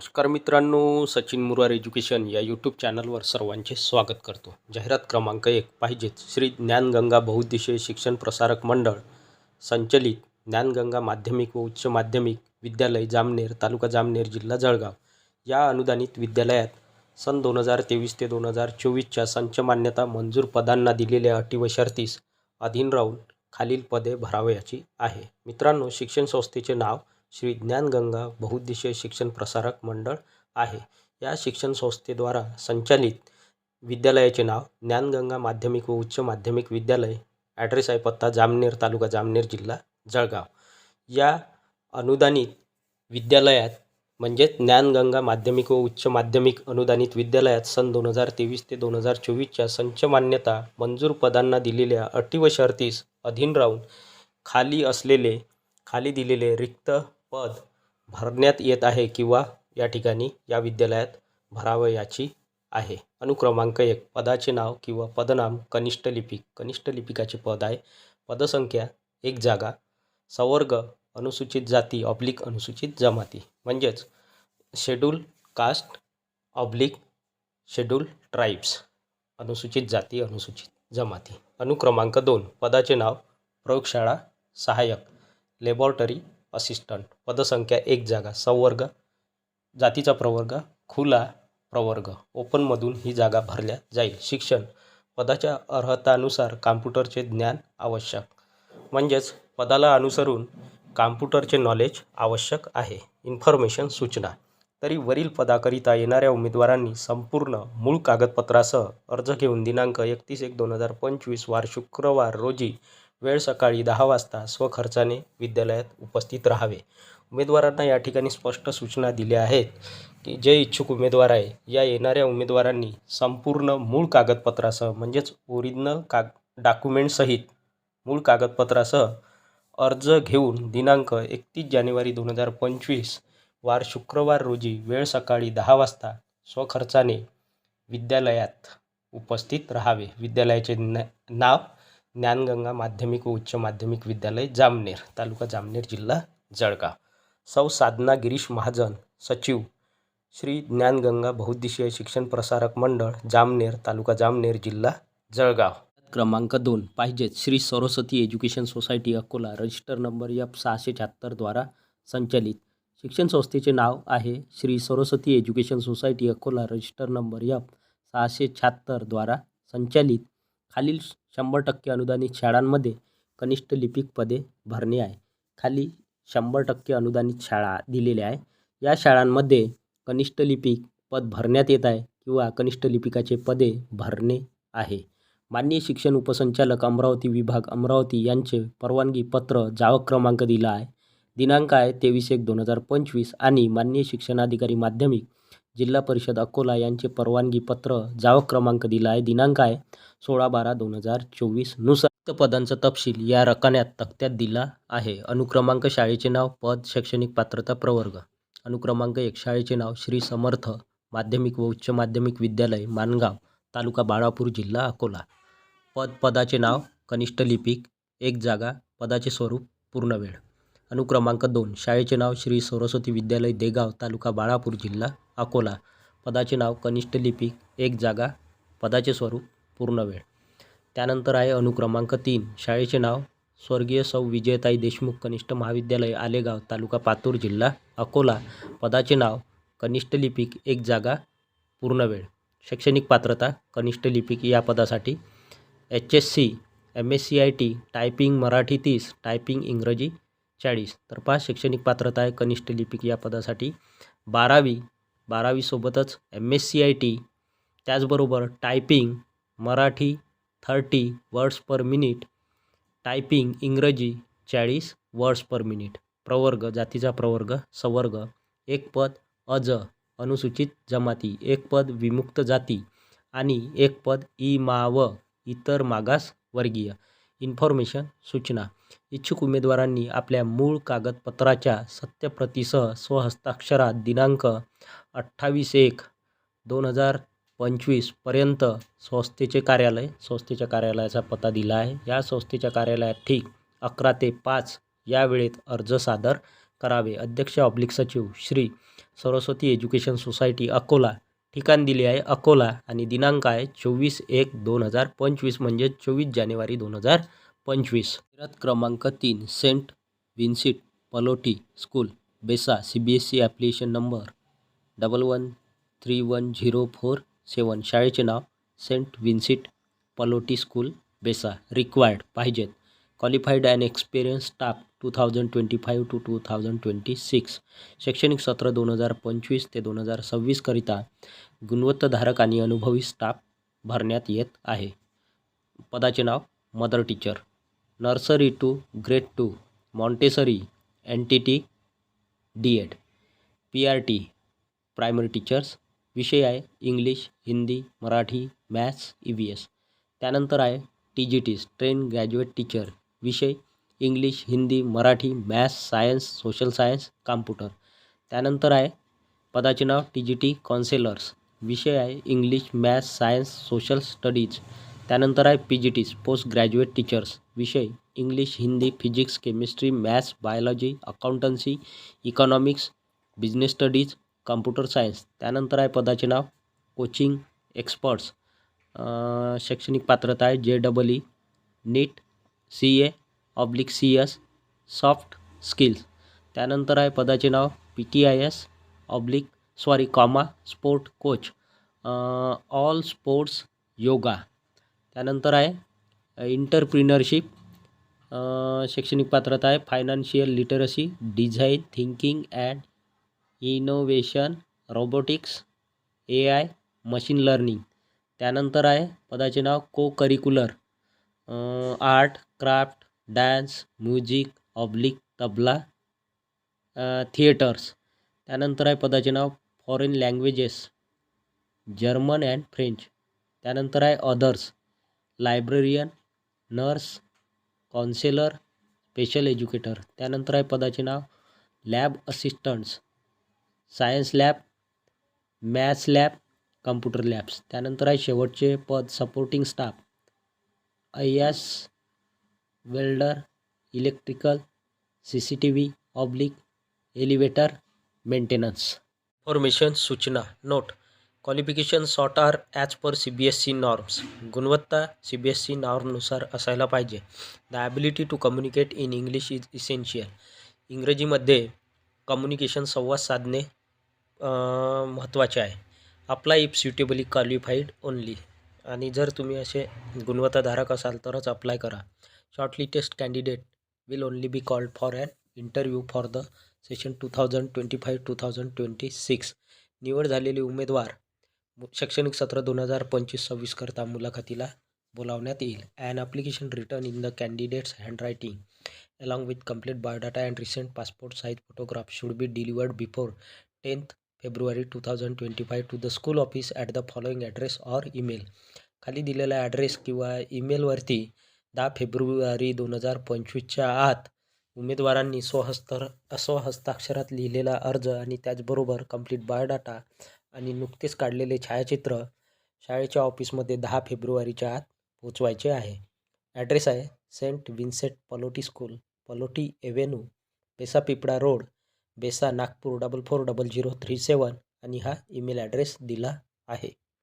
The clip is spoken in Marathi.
नमस्कार मित्रांनो सचिन मुरार एज्युकेशन या यूट्यूब चॅनलवर सर्वांचे स्वागत करतो. जाहिरात क्रमांक एक पाहिजेच श्री ज्ञानगंगा बहुद्देशीय शिक्षण प्रसारक मंडळ संचलित ज्ञानगंगा माध्यमिक व उच्च माध्यमिक विद्यालय जामनेर तालुका जामनेर जिल्हा जळगाव. या अनुदानित विद्यालयात सन दोन हजार तेवीस ते दोन हजार चोवीसच्या संच मान्यता मंजूर पदांना दिलेल्या अटी व शर्तीस अधीन राहून खालील पदे भरावयाची आहे. मित्रांनो शिक्षण संस्थेचे नाव श्री ज्ञानगंगा बहुद्देशीय शिक्षण प्रसारक मंडळ आहे. या शिक्षण संस्थेद्वारा संचालित विद्यालयाचे नाव ज्ञानगंगा माध्यमिक व उच्च माध्यमिक विद्यालय ॲड्रेस आहे पत्ता जामनेर तालुका जामनेर जिल्हा जळगाव. या अनुदानित विद्यालयात म्हणजेच ज्ञानगंगा माध्यमिक व उच्च माध्यमिक अनुदानित विद्यालयात सन दोन हजार तेवीस ते दोन हजार चोवीसच्या संच मान्यता मंजूर पदांना दिलेल्या अटी व शर्तीस अधीन राहून खाली असलेले खाली दिलेले रिक्त पद भरण्यात येत आहे किंवा या ठिकाणी या विद्यालयात भरावयाची आहे. अनुक्रमांक एक पदाचे नाव किंवा पदनाम कनिष्ठ लिपिक कनिष्ठ लिपिकाचे पद आहे. पदसंख्या एक जागा. संवर्ग अनुसूचित जाती ऑब्लिक अनुसूचित जमाती. म्हणजेच schedule caste oblique schedule tribes अनुसूचित जाती अनुसूचित जमाती. अनुक्रमांक दोन पदाचे नाव प्रयोगशाळा सहाय्यक. लॅबॉरेटरी असिस्टंट पदसंख्या एक जागा संवर्ग जातीचा प्रवर्ग खुला प्रवर्ग. ओपनमधून ही जागा भरल्या जाईल. शिक्षण. पदाच्या अर्हतानुसार कॉम्प्युटरचे ज्ञान आवश्यक. म्हणजेच पदाला अनुसरून कॉम्प्युटरचे नॉलेज आवश्यक आहे. इन्फॉर्मेशन सूचना. तरी वरील पदाकरिता येणाऱ्या उमेदवारांनी संपूर्ण मूळ कागदपत्रासह अर्ज घेऊन दिनांक एकतीस एक दोन हजार पंचवीस वार शुक्रवार रोजी वेळ सकाळी दहा वाजता स्वखर्चाने विद्यालयात उपस्थित राहावे. उमेदवारांना या ठिकाणी स्पष्ट सूचना दिल्या आहेत की जे इच्छुक उमेदवार आहे या येणाऱ्या उमेदवारांनी संपूर्ण मूळ कागदपत्रासह म्हणजेच ओरिजिनल काग डॉक्युमेंटसहित मूळ कागदपत्रासह अर्ज घेऊन दिनांक एकतीस जानेवारी दोन हजार पंचवीस वार शुक्रवार रोजी वेळ सकाळी दहा वाजता स्वखर्चाने विद्यालयात उपस्थित राहावे. विद्यालयाचे न नाव ज्ञानगंगा माध्यमिक व उच्च माध्यमिक विद्यालय जामनेर तालुका जामनेर जिल्हा जळगाव. सौ साधना गिरीश महाजन सचिव श्री ज्ञानगंगा बहुद्देशीय शिक्षण प्रसारक मंडळ जामनेर तालुका जामनेर जिल्हा जळगाव. क्रमांक दोन पाहिजेत Shri Saraswati education society Akola register number F सहाशे शहात्तरद्वारा संचलित. शिक्षण संस्थेचे नाव आहे Shri Saraswati education society Akola register number F सहाशे शहात्तरद्वारा संचालित. खालील शंभर टक्के अनुदानित शाळांमध्ये कनिष्ठ लिपिक पदे भरणे आहे. खाली शंभर टक्के अनुदानित शाळा दिलेल्या आहे. या शाळांमध्ये कनिष्ठ लिपिक पद भरण्यात येत आहे किंवा कनिष्ठ लिपिकाचे पदे भरणे आहे. माननीय शिक्षण उपसंचालक अमरावती विभाग अमरावती यांचे परवानगी पत्र जावक क्रमांक दिला आहे. दिनांक आहे तेवीस एक दोन हजार पंचवीस आणि माननीय शिक्षणाधिकारी माध्यमिक जिल्हा परिषद अकोला यांचे परवानगी पत्र जावक क्रमांक दिला आहे दिनांक आहे सोळा बारा दोन हजार चोवीसनुसार रिक्त पदांचा तपशील या रकान्यात तक्त्यात दिला आहे. अनुक्रमांक शाळेचे नाव पद शैक्षणिक पात्रता प्रवर्ग. अनुक्रमांक एक शाळेचे नाव श्री समर्थ माध्यमिक व उच्च माध्यमिक विद्यालय मानगाव तालुका बाळापूर जिल्हा अकोला. पद पदाचे नाव कनिष्ठ लिपिक एक जागा पदाचे स्वरूप पूर्णवेळ. अनुक्रमांक दोन शाळेचे नाव श्री सरस्वती विद्यालय देगाव तालुका बाळापूर जिल्हा अकोला. पदाचे नाव कनिष्ठ लिपिक एक जागा पदाचे स्वरूप पूर्ण वेळ. त्यानंतर आहे अनुक्रमांक तीन. शाळेचे नाव स्वर्गीय सौ विजयताई देशमुख कनिष्ठ महाविद्यालय आलेगाव तालुका पातूर जिल्हा अकोला. पदाचे नाव कनिष्ठ लिपिक एक जागा पूर्ण वेळ. शैक्षणिक पात्रता कनिष्ठ लिपिक या पदासाठी. H S C M S C I T typing Marathi तीस टायपिंग इंग्रजी चाळीस. तर पाच शैक्षणिक पात्रता आहे कनिष्ठ लिपिक या पदासाठी. बारावी बारावीसोबतच M S C I T त्याचबरोबर typing Marathi thirty words per minute typing इंग्रजी चाळीस वर्ड्स पर मिनिट प्रवर्ग जातीचा प्रवर्ग संवर्ग एक पद अज अनुसूचित जमाती एक पद विमुक्त जाती आणि एक पद ई माव इतर मागास वर्गीय. इन्फॉर्मेशन सूचना. इच्छुक उमेदवारांनी आपल्या मूळ कागदपत्राच्या सत्यप्रतीसह स्वहस्ताक्षरात दिनांक अठ्ठावीस एक दोन हजार पंचवीसपर्यंत संस्थेचे कार्यालय संस्थेच्या कार्यालयाचा पत्ता दिला आहे. या संस्थेच्या कार्यालयात ठीक अकरा ते पाच या वेळेत अर्ज सादर करावे. अध्यक्ष ऑब्लिक सचिव श्री सरस्वती एज्युकेशन सोसायटी अकोला ठिकाण दिले आहे. अकोला आणि दिनांक आहे चोवीस एक दोन हजार पंचवीस म्हणजे चोवीस जानेवारी दोन हजार पंचवीस. फिरत क्रमांक तीन saint Vincent Pallotti school Besa C B S C application number double one three one zero four seven. शाळेचे नाव saint Vincent Pallotti school Besa. Required पाहिजेत. Qualified and experience staff two thousand twenty five to two thousand twenty six. शैक्षणिक सत्र दोन हजार पंचवीस ते दोन हजार सव्वीसकरिता गुणवत्ताधारक आणि अनुभवी स्टाफ भरण्यात येत आहे. पदाचे नाव mother teacher. Nursery to grade two. Montessori N T T D Ed. P R T. Primary teachers विषय आहे English Hindi Marathi maths E V S T G Ts train graduate teacher विषय English Hindi Marathi maths science social science computer त्यानंतर आहे पदाचे नाव टी जी टी कॉन्सेलर्स विषय आहे English maths science social studies त्यानंतर आहे P G Ts post graduate teachers विषय English Hindi physics chemistry maths biology accountancy economics business studies computer science त्यानंतर आहे पदाचे नाव कोचिंग एक्सपर्ट्स. शैक्षणिक पात्रता आहे J double E NEET C A oblique C S soft skills. त्यानंतर आहे पदाचे नाव P T I S oblique sorry comma sport coach. All sports yoga. त्यानंतर आहे इंटरप्रिनरशिप. शैक्षणिक पात्रता आहे financial literacy design thinking and innovation robotics A I machine learning. त्यानंतर आहे पदाचे नाव co curricular art craft dance music oblique tabla theatres. त्यानंतर आहे पदाचे नाव foreign languages German and French. त्यानंतर आहे others librarian nurse counsellor special educator. त्यानंतर आहे पदाचे नाव lab assistants. Science lab maths lab computer labs. त्यानंतर आहे शेवटचे पद supporting staff I S welder electrical C C T V oblique elevator maintenance information सूचना note qualification sought are as per C B S C norms गुणवत्ता सी बी एस सी नॉर्मनुसार असायला पाहिजे. The ability to communicate in English is essential इंग्रजीमध्ये कम्युनिकेशन संवाद साधणे महत्त्वाचे आहे. Apply if suitably qualified only आणि जर तुम्ही असे गुणवत्ताधारक असाल तरच अप्लाय करा. Shortlisted candidate will only be called for an interview for the session two thousand twenty five two thousand twenty six निवड झालेले उमेदवार शैक्षणिक सत्र दोन हजार पंचवीस सव्वीसकरता मुलाखतीला बोलावण्यात येईल. An application written in the candidates handwriting along with complete biodata and recent passport size photograph should be delivered before tenth February two thousand twenty five to the school office at the following address or email खाली दिलेला ॲड्रेस किंवा ईमेलवरती दहा फेब्रुवारी दोन हजार पंचवीसच्या आत उमेदवारांनी स्वहस्तर स्वहस्ताक्षरात लिहिलेला अर्ज आणि त्याचबरोबर कंप्लीट बायोडाटा आणि नुकतेच काढलेले छायाचित्र शाळेच्या ऑफिसमध्ये दहा फेब्रुवारीच्या आत पोचवायचे आहे. ॲड्रेस आहे saint Vincent Pallotti school Pallotti avenue पेसापिपडा Pipla road Besa Nagpur double four double zero three seven आणि हा ईमेल ॲड्रेस दिला आहे.